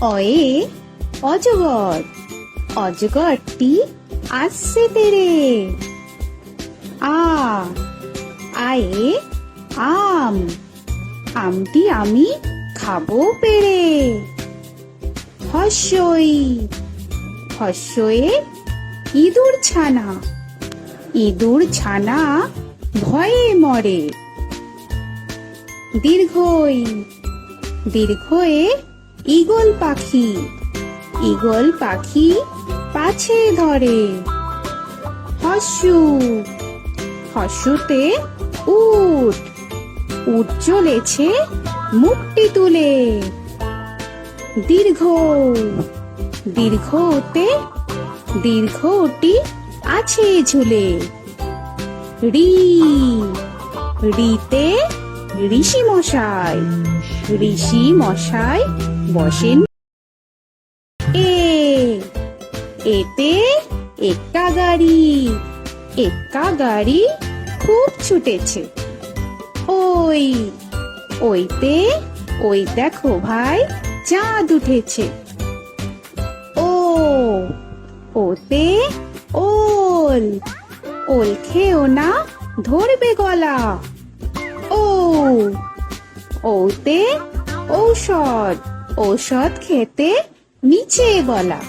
অয়ে অজগর। অজগরটি আসছে তেরে। আ, আয়ে আম। আমটি আমি খাব পেরে। হস্যই। হস্যয়ে ইঁদুর ছানা। ইঁদুর ছানা ভয়ে মরে। দীর্ঘই। দীর্ঘয়ে ঈগল পাখি। ঈগল পাখি পাছে ধরে। হস্যু। হস্যুতে উট। উট চলেছে মুখটি তুলে। দীর্ঘ। দীর্ঘতে দীর্ঘটি আছে ঝুলে। রি। রিতে ঋষি মশাই ঋষি মশাই বসেন। এ, এতে এক্কা গাড়ি এক্কা গাড়ি খুব ছুটেছে। ওই, ওইতে, ওই দেখো ভাই, চাঁদ উঠেছে। ও, ওতে ওল ওল খেও না, ধরবে গলা। ও ওতে ঔষধ। ঔষধ খেতে নিচে গলা